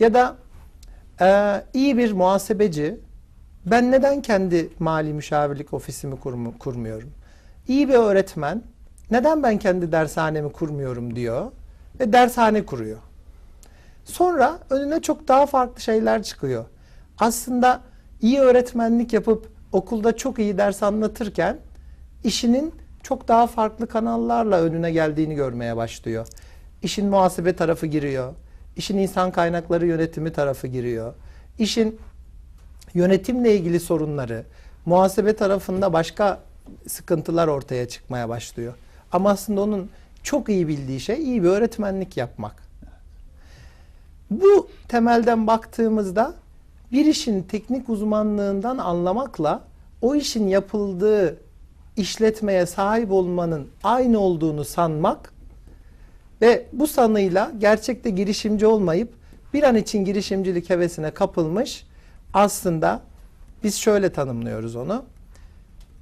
Ya da e, iyi bir muhasebeci ben neden kendi mali müşavirlik ofisimi kurmu- kurmuyorum? İyi bir öğretmen neden ben kendi dershanemi kurmuyorum diyor ve dershane kuruyor. Sonra önüne çok daha farklı şeyler çıkıyor. Aslında iyi öğretmenlik yapıp okulda çok iyi ders anlatırken işinin çok daha farklı kanallarla önüne geldiğini görmeye başlıyor. İşin muhasebe tarafı giriyor. İşin insan kaynakları yönetimi tarafı giriyor. İşin yönetimle ilgili sorunları, muhasebe tarafında başka sıkıntılar ortaya çıkmaya başlıyor. Ama aslında onun çok iyi bildiği şey iyi bir öğretmenlik yapmak. Bu temelden baktığımızda bir işin teknik uzmanlığından anlamakla o işin yapıldığı işletmeye sahip olmanın aynı olduğunu sanmak ve bu sanıyla gerçekte girişimci olmayıp bir an için girişimcilik hevesine kapılmış aslında biz şöyle tanımlıyoruz onu.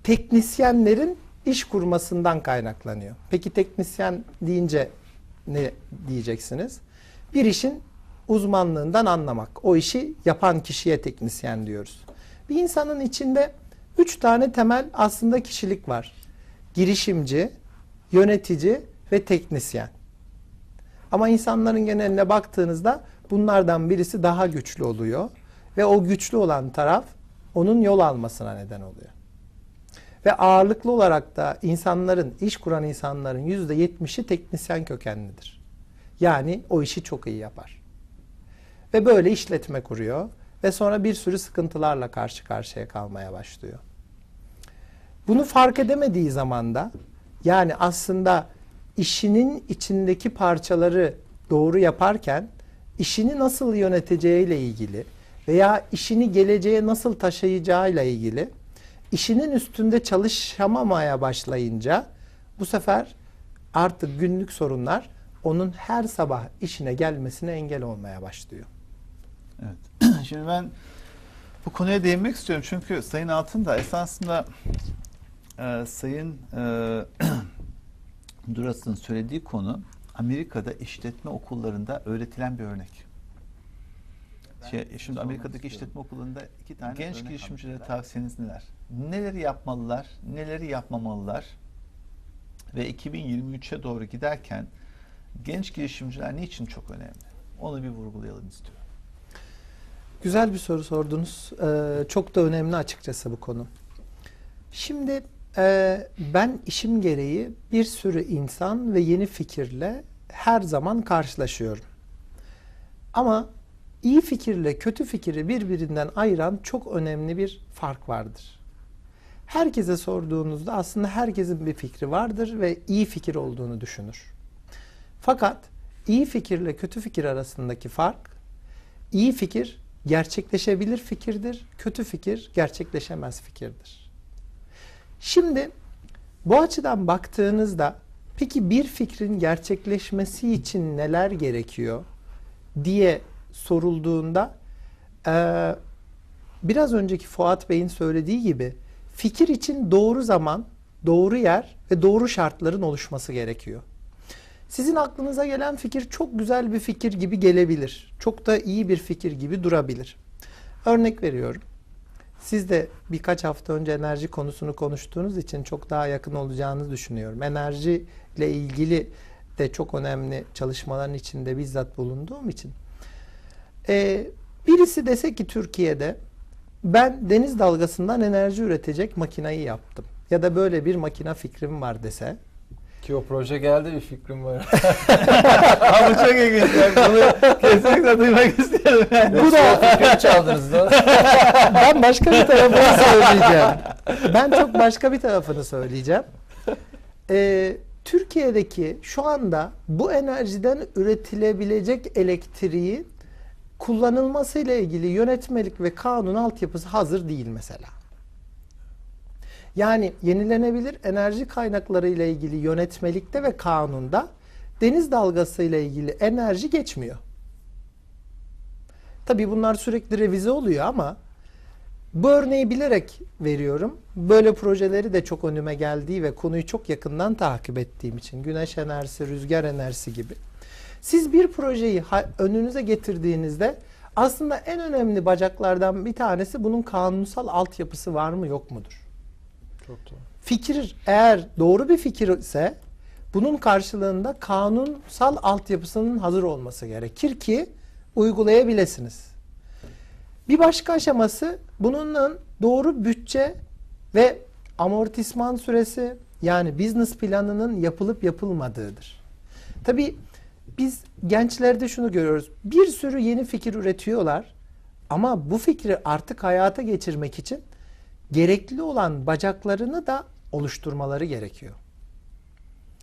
Teknisyenlerin iş kurmasından kaynaklanıyor. Peki teknisyen deyince ne diyeceksiniz? Bir işin uzmanlığından anlamak. O işi yapan kişiye teknisyen diyoruz. Bir insanın içinde üç tane temel aslında kişilik var. Girişimci, yönetici ve teknisyen. Ama insanların geneline baktığınızda bunlardan birisi daha güçlü oluyor. Ve o güçlü olan taraf onun yol almasına neden oluyor. Ve ağırlıklı olarak da insanların, iş kuran insanların yüzde yetmişi teknisyen kökenlidir. Yani o işi çok iyi yapar. Ve böyle işletme kuruyor ve sonra bir sürü sıkıntılarla karşı karşıya kalmaya başlıyor. Bunu fark edemediği zaman da yani aslında işinin içindeki parçaları doğru yaparken işini nasıl yöneteceğiyle ilgili veya işini geleceğe nasıl taşıyacağıyla ilgili işinin üstünde çalışamamaya başlayınca bu sefer artık günlük sorunlar onun her sabah işine gelmesine engel olmaya başlıyor. Evet. Şimdi ben bu konuya değinmek istiyorum çünkü Sayın Altın da esasında e, Sayın e, Duras'ın söylediği konu Amerika'da işletme okullarında öğretilen bir örnek. Şey, şimdi Amerika'daki işletme okullarında iki tane genç girişimcilere tavsiyeniz neler? Neleri yapmalılar, neleri yapmamalılar? Ve 2023'e doğru giderken genç girişimciler niçin çok önemli? Onu bir vurgulayalım istiyorum. Güzel bir soru sordunuz. Ee, çok da önemli açıkçası bu konu. Şimdi e, ben işim gereği bir sürü insan ve yeni fikirle her zaman karşılaşıyorum. Ama iyi fikirle kötü fikri birbirinden ayıran çok önemli bir fark vardır. Herkese sorduğunuzda aslında herkesin bir fikri vardır ve iyi fikir olduğunu düşünür. Fakat iyi fikirle kötü fikir arasındaki fark, iyi fikir gerçekleşebilir fikirdir, kötü fikir gerçekleşemez fikirdir. Şimdi bu açıdan baktığınızda peki bir fikrin gerçekleşmesi için neler gerekiyor diye sorulduğunda biraz önceki Fuat Bey'in söylediği gibi fikir için doğru zaman, doğru yer ve doğru şartların oluşması gerekiyor. Sizin aklınıza gelen fikir çok güzel bir fikir gibi gelebilir. Çok da iyi bir fikir gibi durabilir. Örnek veriyorum. Siz de birkaç hafta önce enerji konusunu konuştuğunuz için çok daha yakın olacağınızı düşünüyorum. Enerji ile ilgili de çok önemli çalışmaların içinde bizzat bulunduğum için. Ee, birisi dese ki Türkiye'de ben deniz dalgasından enerji üretecek makinayı yaptım. Ya da böyle bir makina fikrim var dese. Ki o proje geldi bir fikrim var. Ama çok ilginç. Yani bunu kesinlikle duymak istiyorum. Yani. Bu da- fikrimi çaldınız da. ben başka bir tarafını söyleyeceğim. Ben çok başka bir tarafını söyleyeceğim. Ee, Türkiye'deki şu anda bu enerjiden üretilebilecek elektriği kullanılmasıyla ilgili yönetmelik ve kanun altyapısı hazır değil mesela. Yani yenilenebilir enerji kaynakları ile ilgili yönetmelikte ve kanunda deniz dalgası ile ilgili enerji geçmiyor. Tabii bunlar sürekli revize oluyor ama bu örneği bilerek veriyorum. Böyle projeleri de çok önüme geldiği ve konuyu çok yakından takip ettiğim için güneş enerjisi, rüzgar enerjisi gibi. Siz bir projeyi önünüze getirdiğinizde aslında en önemli bacaklardan bir tanesi bunun kanunsal altyapısı var mı yok mudur? Çok doğru. Fikir eğer doğru bir fikir ise bunun karşılığında kanunsal altyapısının hazır olması gerekir ki uygulayabilesiniz. Bir başka aşaması bunun doğru bütçe ve amortisman süresi yani business planının yapılıp yapılmadığıdır. Tabii biz gençlerde şunu görüyoruz. Bir sürü yeni fikir üretiyorlar ama bu fikri artık hayata geçirmek için gerekli olan bacaklarını da oluşturmaları gerekiyor.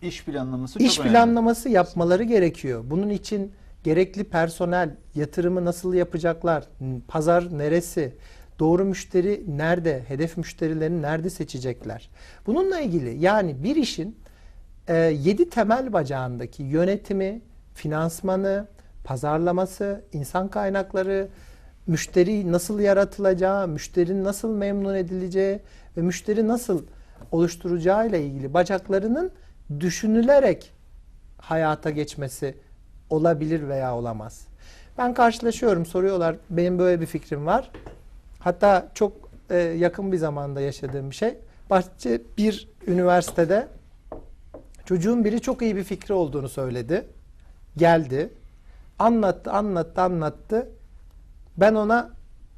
İş planlaması çok İş önemli. planlaması yapmaları gerekiyor. Bunun için gerekli personel, yatırımı nasıl yapacaklar, pazar neresi, doğru müşteri nerede, hedef müşterilerini nerede seçecekler. Bununla ilgili yani bir işin e, yedi temel bacağındaki yönetimi, finansmanı, pazarlaması, insan kaynakları, müşteri nasıl yaratılacağı, müşterinin nasıl memnun edileceği ve müşteri nasıl oluşturacağı ile ilgili bacaklarının düşünülerek hayata geçmesi olabilir veya olamaz. Ben karşılaşıyorum, soruyorlar. Benim böyle bir fikrim var. Hatta çok e, yakın bir zamanda yaşadığım bir şey. Bahçe bir üniversitede çocuğun biri çok iyi bir fikri olduğunu söyledi. Geldi. Anlattı, anlattı, anlattı. Ben ona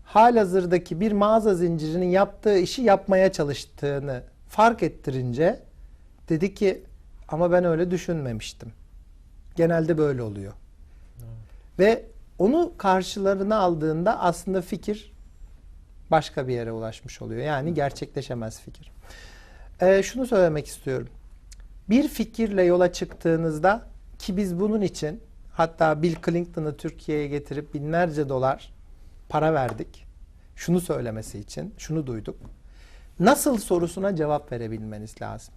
halihazırdaki bir mağaza zincirinin yaptığı işi yapmaya çalıştığını fark ettirince dedi ki ama ben öyle düşünmemiştim. Genelde böyle oluyor. Ve onu karşılarına aldığında aslında fikir başka bir yere ulaşmış oluyor. Yani gerçekleşemez fikir. Ee, şunu söylemek istiyorum. Bir fikirle yola çıktığınızda ki biz bunun için hatta Bill Clinton'ı Türkiye'ye getirip binlerce dolar para verdik. Şunu söylemesi için, şunu duyduk. Nasıl sorusuna cevap verebilmeniz lazım.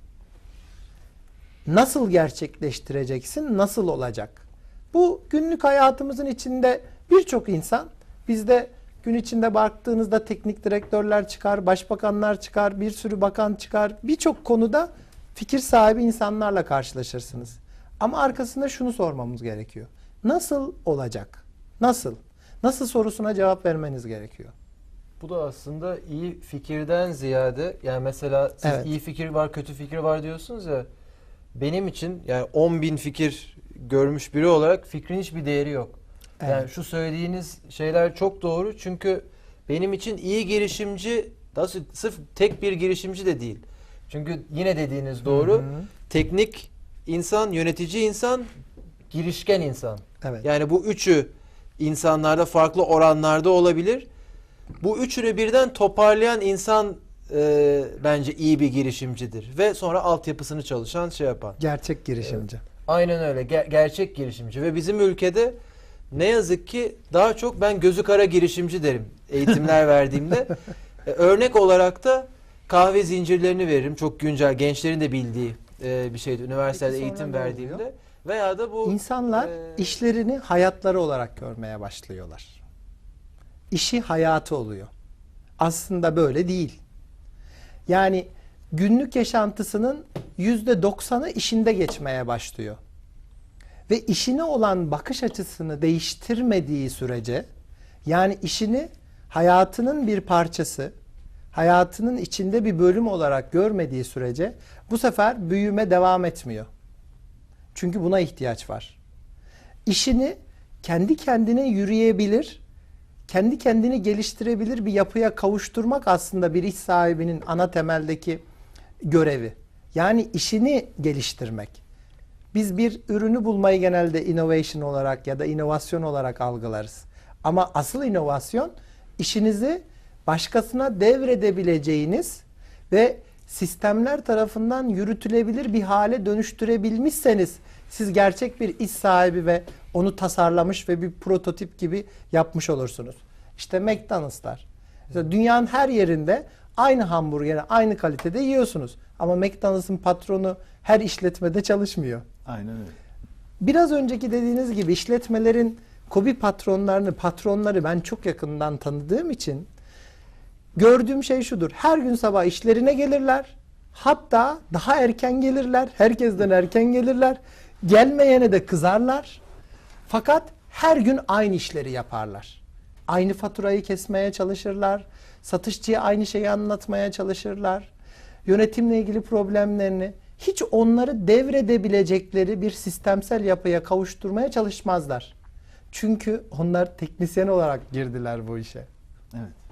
Nasıl gerçekleştireceksin, nasıl olacak? Bu günlük hayatımızın içinde birçok insan bizde gün içinde baktığınızda teknik direktörler çıkar, başbakanlar çıkar, bir sürü bakan çıkar. Birçok konuda fikir sahibi insanlarla karşılaşırsınız. Ama arkasında şunu sormamız gerekiyor. Nasıl olacak? Nasıl? Nasıl sorusuna cevap vermeniz gerekiyor. Bu da aslında iyi fikirden ziyade yani mesela siz Evet. iyi fikir var kötü fikir var diyorsunuz ya benim için yani 10 bin fikir görmüş biri olarak fikrin hiçbir değeri yok. Yani Evet. şu söylediğiniz şeyler çok doğru çünkü benim için iyi girişimci daha sı- sırf tek bir girişimci de değil. Çünkü yine dediğiniz doğru. Hı hı. Teknik insan, yönetici insan, girişken insan. Evet. Yani bu üçü insanlarda farklı oranlarda olabilir. Bu üçünü birden toparlayan insan e, bence iyi bir girişimcidir. Ve sonra altyapısını çalışan şey yapan. Gerçek girişimci. Aynen öyle. Ger- gerçek girişimci. Ve bizim ülkede ne yazık ki daha çok ben gözü kara girişimci derim eğitimler verdiğimde. E, örnek olarak da kahve zincirlerini veririm. Çok güncel, gençlerin de bildiği e, bir şeydi. Üniversitede Peki eğitim verdiğimde. oluyor? Veya da bu İnsanlar e, işlerini hayatları olarak görmeye başlıyorlar. İşi hayatı oluyor. Aslında böyle değil. Yani günlük yaşantısının yüzde doksanı işinde geçmeye başlıyor. Ve işine olan bakış açısını değiştirmediği sürece yani işini hayatının bir parçası, hayatının içinde bir bölüm olarak görmediği sürece bu sefer büyüme devam etmiyor. Çünkü buna ihtiyaç var. İşini kendi kendine yürüyebilir, kendi kendini geliştirebilir bir yapıya kavuşturmak aslında bir iş sahibinin ana temeldeki görevi. Yani işini geliştirmek. Biz bir ürünü bulmayı genelde innovation olarak ya da inovasyon olarak algılarız. Ama asıl inovasyon işinizi başkasına devredebileceğiniz ve sistemler tarafından yürütülebilir bir hale dönüştürebilmişseniz siz gerçek bir iş sahibi ve onu tasarlamış ve bir prototip gibi yapmış olursunuz. İşte McDonald'slar. Mesela dünyanın her yerinde aynı hamburgeri aynı kalitede yiyorsunuz. Ama McDonald's'ın patronu her işletmede çalışmıyor. Aynen öyle. Biraz önceki dediğiniz gibi işletmelerin kobi patronlarını, patronları ben çok yakından tanıdığım için gördüğüm şey şudur. Her gün sabah işlerine gelirler. Hatta daha erken gelirler. Herkesten erken gelirler. Gelmeyene de kızarlar. Fakat her gün aynı işleri yaparlar. Aynı faturayı kesmeye çalışırlar. Satışçıya aynı şeyi anlatmaya çalışırlar. Yönetimle ilgili problemlerini hiç onları devredebilecekleri bir sistemsel yapıya kavuşturmaya çalışmazlar. Çünkü onlar teknisyen olarak girdiler bu işe. Evet.